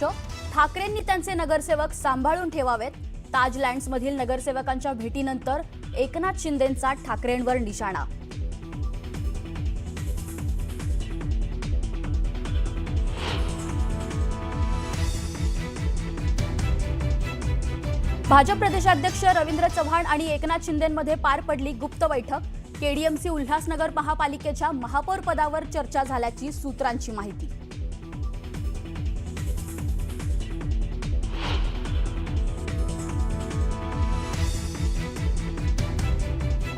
ठाकरेंनी त्यांचे नगरसेवक सांभाळून ठेवावेत? ताज लँड्समधील नगरसेवकांच्या भेटीनंतर एकनाथ शिंदेंचा ठाकरेंवर निशाणा. भाजप प्रदेशाध्यक्ष रवींद्र चव्हाण आणि एकनाथ शिंदेमध्ये पार पडली गुप्त बैठक. केडीएमसी उल्हासनगर महापालिकेच्या महापौर पदावर चर्चा झाल्याची सूत्रांची माहिती.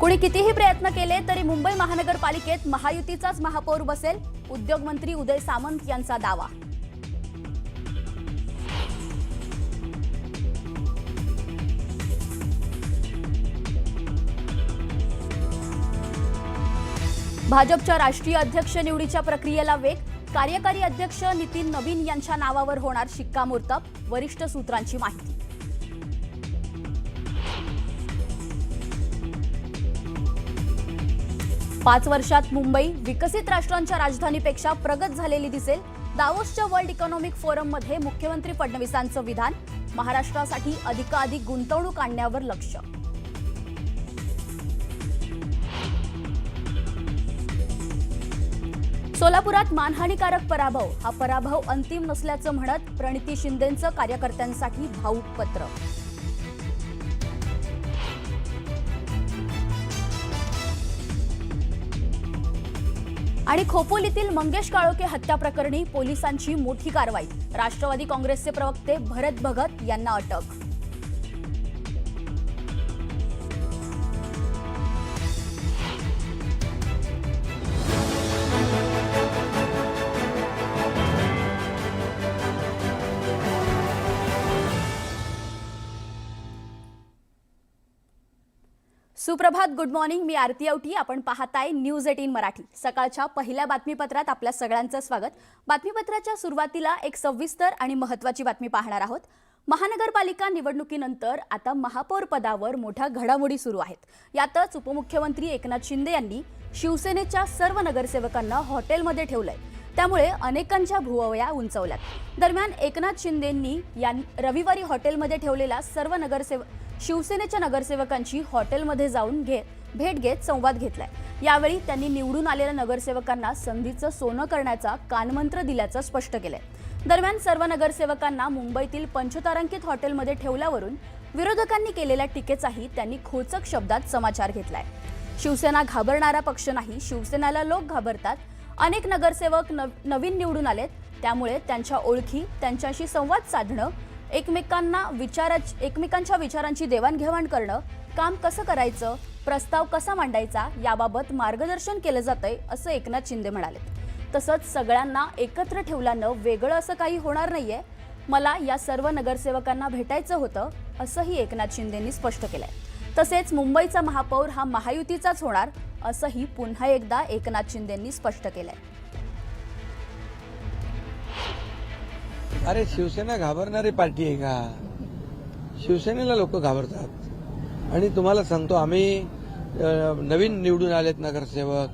कुणी कितीही प्रयत्न केले तरी मुंबई महानगरपालिकेत महायुतीचाच महापौर बसेल उद्योगमंत्री उदय सामंत यांचा दावा. भाजपच्या राष्ट्रीय अध्यक्ष निवडीच्या प्रक्रियेला वेग कार्यकारी अध्यक्ष नितीन नवीन यांच्या नावावर होणार शिक्कामोर्तब वरिष्ठ सूत्रांची माहिती. पाच वर्षात मुंबई विकसित राष्ट्रांच्या राजधानीपेक्षा प्रगत झालेली दिसेल. दावोसच्या वर्ल्ड इकॉनॉमिक फोरममध्ये मुख्यमंत्री फडणवीसांचं विधान महाराष्ट्रासाठी अधिकाधिक गुंतवणूक आणण्यावर लक्ष. सोलापुरात मानहानीकारक पराभव हा पराभव अंतिम नसल्याचं म्हणत प्रणिती शिंदेंचं कार्यकर्त्यांसाठी भाऊक पत्र. आणि खोपोलीतील मंगेश काळोखे हत्या प्रकरणी पोलिसांची मोठी कारवाई. राष्ट्रवादी काँग्रेसचे प्रवक्ते भरत भगत यांना अटक. सुप्रभात गुड मॉर्निंग मी आरती आवटी आपण पाहताय न्यूज एटीन मराठी. सकाळच्या पहिल्या बातमीपत्रात आपल्या सगळ्यांचं स्वागत. बातमीपत्राच्या सुरुवातीला एक सविस्तर आणि महत्त्वाची बातमी पाहणार आहोत. महानगरपालिका निवडणुकीनंतर आता महापौर पदावर मोठ्या घडामोडी सुरू आहेत. यातच उपमुख्यमंत्री एकनाथ शिंदे यांनी शिवसेनेच्या सर्व नगरसेवकांना हॉटेलमध्ये ठेवलंय. त्यामुळे अनेकांच्या भुवया उंचवल्यात. दरम्यान एकनाथ शिंदेंनी या रविवारी हॉटेलमध्ये ठेवलेला सर्व नगरसेवक शिवसेनेच्या नगरसेवकांची हॉटेलमध्ये जाऊन घे भेट घेत संवाद घेतलाय. यावेळी त्यांनी निवडून आलेल्या नगरसेवकांना संधीचं सोनं करण्याचा कानमंत्र दिल्याचं स्पष्ट केलंय. दरम्यान सर्व नगरसेवकांना मुंबईतील पंचतारांकित हॉटेलमध्ये ठेवल्यावरून विरोधकांनी केलेल्या टीकेचाही त्यांनी खोचक शब्दात समाचार घेतलाय. शिवसेना घाबरणारा पक्ष नाही शिवसेनेला लोक घाबरतात अनेक नगरसेवक नव नवीन निवडून आलेत. त्यामुळे त्यांच्या ओळखी त्यांच्याशी संवाद साधणं एकमेकांना विचारा एकमेकांच्या विचारांची देवाणघेवाण करणं काम कसं करायचं प्रस्ताव कसा मांडायचा याबाबत मार्गदर्शन केलं जातंय असं एकनाथ शिंदे म्हणाले तसंच सगळ्यांना एकत्र ठेवल्यानं वेगळं असं काही होणार नाहीये. मला या सर्व नगरसेवकांना भेटायचं होतं असंही एकनाथ शिंदेंनी स्पष्ट केलंय. तसेच मुंबईचा महापौर हा महायुतीचाच होणार असंही पुन्हा एकदा एकनाथ शिंदेंनी स्पष्ट केलंय. अरे शिवसेना घाबरणारी पार्टी आहे का? शिवसेनेला लोक घाबरतात. आणि तुम्हाला सांगतो आम्ही नवीन निवडून आलेत नगरसेवक.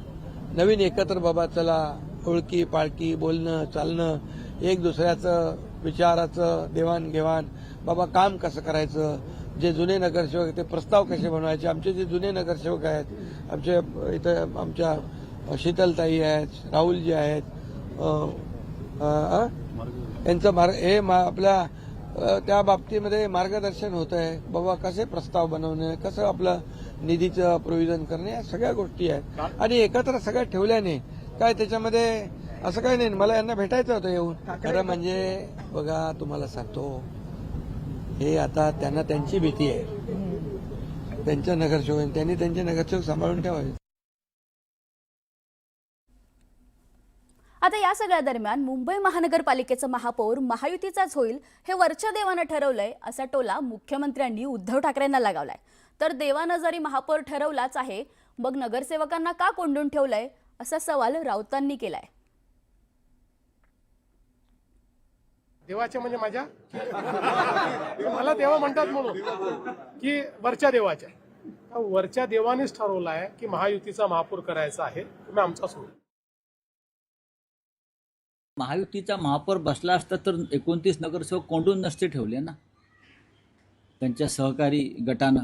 नवीन एकत्र बाबा चला ओळखी पाळकी बोलणं चालणं एक दुसऱ्याचं विचाराचं देवाणघेवाण. बाबा काम कसं करायचं? जे जुने नगरसेवक ते प्रस्ताव कसे बनवायचे? आमचे जे जुने नगरसेवक आहेत आमचे इथं आमच्या शीतलताई आहेत राहुलजी आहेत? यांचं मार्ग हे मा- आपल्या त्या बाबतीमध्ये मार्गदर्शन होत आहे. बाबा कसे प्रस्ताव बनवणे कसं आपलं निधीचं प्रोव्हिजन करणे या सगळ्या गोष्टी आहेत. आणि एकत्र सगळ्या ठेवल्याने काय त्याच्यामध्ये असं काही नाही. मला यांना भेटायचं होतं येऊन. खरं म्हणजे बघा तुम्हाला सांगतो. हे आता त्यांना त्यांची भीती आहे. त्यांच्या नगरसेवक त्यांनी त्यांचे नगरसेवक सांभाळून ठेवावे. आता या सगळ्या दरम्यान मुंबई महानगरपालिकेचं महापौर महायुतीचाच होईल हे वरच्या देवानं ठरवलंय असा टोला मुख्यमंत्र्यांनी उद्धव ठाकरेंना लगावलाय. तर देवानं जरी महापौर ठरवलाच आहे मग नगरसेवकांना का कोंडून ठेवलंय असा सवाल राऊतांनी केलाय. देवाच्या म्हणजे माझ्या? मला देवा म्हणतात म्हणून. की वरच्या देवाच्या. वरच्या देवानेच ठरवलं आहे की महायुतीचा महापूर करायचा आहे. तुम्ही आमचा सोडून महायुतीचा महापौर बसला असता तर एकोणतीस नगरसेवक कोंडून नसते ठेवले ना? त्यांच्या सहकारी गटानं.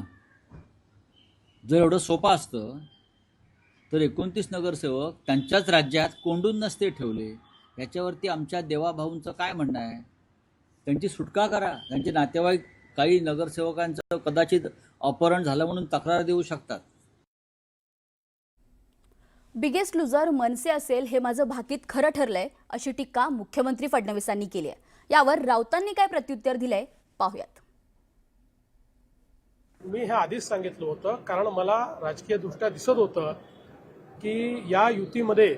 जर एवढं सोपं असतं तर एकोणतीस नगरसेवक त्यांच्याच राज्यात कोंडून नसते ठेवले. याच्यावरती आमच्या देवाभाऊंचं काय म्हणणं आहे? त्यांची सुटका करा. त्यांचे नातेवाईक काही नगरसेवकांचं कदाचित अपहरण झालं म्हणून तक्रार देऊ शकतात. बिगेस्ट लुझर मनसे असेल हे माझं भाकीत खरं ठरलंय अशी टीका मुख्यमंत्री फडणवीसांनी केली आहे. यावर राऊतांनी काय प्रत्युत्तर दिलंय पाहूयात. मी हे आधीच सांगितलं होतं कारण मला राजकीय दृष्ट्या दिसत होतं की या युतीमध्ये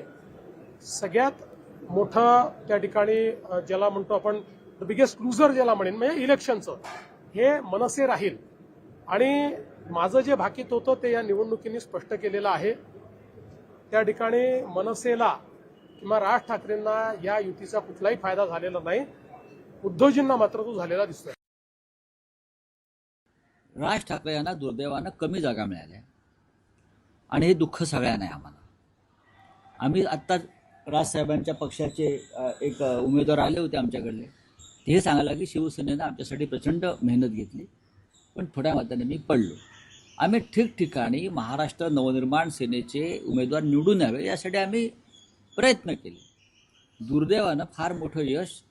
सगळ्यात मोठं त्या ठिकाणी ज्याला म्हणतो आपण द बिगेस्ट लुझर ज्याला म्हणेन म्हणजे इलेक्शनचं हे मनसे राहील. आणि माझं जे भाकीत होतं ते या निवडणुकीने स्पष्ट केलेलं आहे. त्या ठिकाणी मनसेला किंवा राज ठाकरेंना या युतीचा कुठलाही फायदा झालेला नाही. उद्धवजींना मात्र तो झालेला दिसतोय. राज ठाकरे यांना दुर्दैवानं कमी जागा मिळाल्या. आणि हे दुःख सगळ्यांना आहे आम्हाला. आम्ही आत्ताच राजसाहेबांच्या पक्षाचे एक उमेदवार आले होते आमच्याकडले. हे सांगायला की शिवसेनेनं आमच्यासाठी प्रचंड मेहनत घेतली. पण थोड्या मताने मी पडलो. आम्ही ठिकठिकाणी महाराष्ट्र नवनिर्माण सेनेचे उमेदवार निवडून यावे यासाठी आम्ही प्रयत्न केले. दुर्दैवानं फार मोठं यश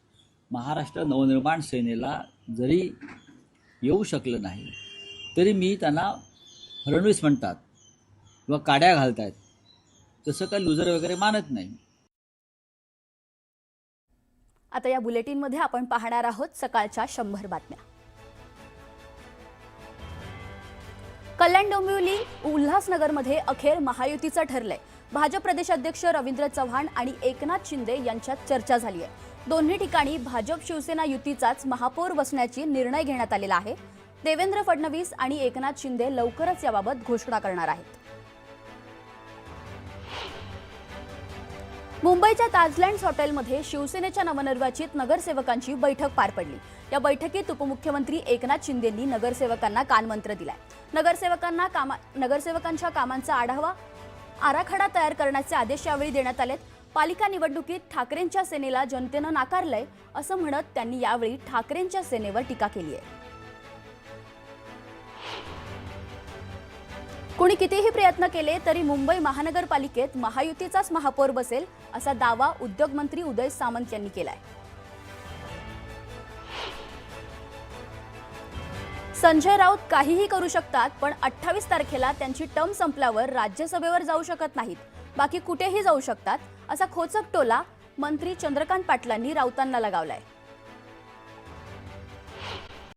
महाराष्ट्र नवनिर्माण सेनेला जरी येऊ शकलं नाही तरी मी त्यांना फडणवीस म्हणतात किंवा काड्या घालतायत. तसं काय लुजर वगैरे मानत नाही. आता या बुलेटिनमध्ये आपण पाहणार आहोत सकाळच्या शंभर बातम्या. कल्याण डोंबिवली उल्हासनगरमध्ये अखेर महायुतीचं ठरलंय. भाजप प्रदेशाध्यक्ष रवींद्र चव्हाण आणि एकनाथ शिंदे यांच्यात चर्चा झाली आहे. दोन्ही ठिकाणी भाजप शिवसेना युतीचाच महापौर बसण्याची निर्णय घेण्यात आलेला आहे. देवेंद्र फडणवीस आणि एकनाथ शिंदे लवकरच याबाबत घोषणा करणार आहेत. मुंबईच्या ताजलँड्स हॉटेलमध्ये शिवसेनेच्या नवनिर्वाचित नगरसेवकांची बैठक पार पडली. या बैठकीत उपमुख्यमंत्री एकनाथ शिंदेंनी नगरसेवकांना कानमंत्र दिलाय. नगरसेवकांना कामा नगरसेवकांच्या कामांचा आढावा आराखडा तयार करण्याचे आदेश यावेळी देण्यात आलेत. पालिका निवडणुकीत ठाकरेंच्या सेनेला जनतेनं नाकारलंय असं म्हणत त्यांनी यावेळी ठाकरेंच्या सेनेवर टीका केली आहे. कोणी कितीही प्रयत्न केले तरी मुंबई महानगरपालिकेत महायुतीचाच महापौर बसेल असा दावा उद्योगमंत्री उदय सामंत यांनी केलाय. संजय राऊत काहीही करू शकतात पण अठ्ठावीस तारखेला त्यांची टर्म संपल्यावर राज्यसभेवर जाऊ शकत नाहीत. बाकी कुठेही जाऊ शकतात असा खोचक टोला मंत्री चंद्रकांत पाटलांनी राऊतांना लगावलाय.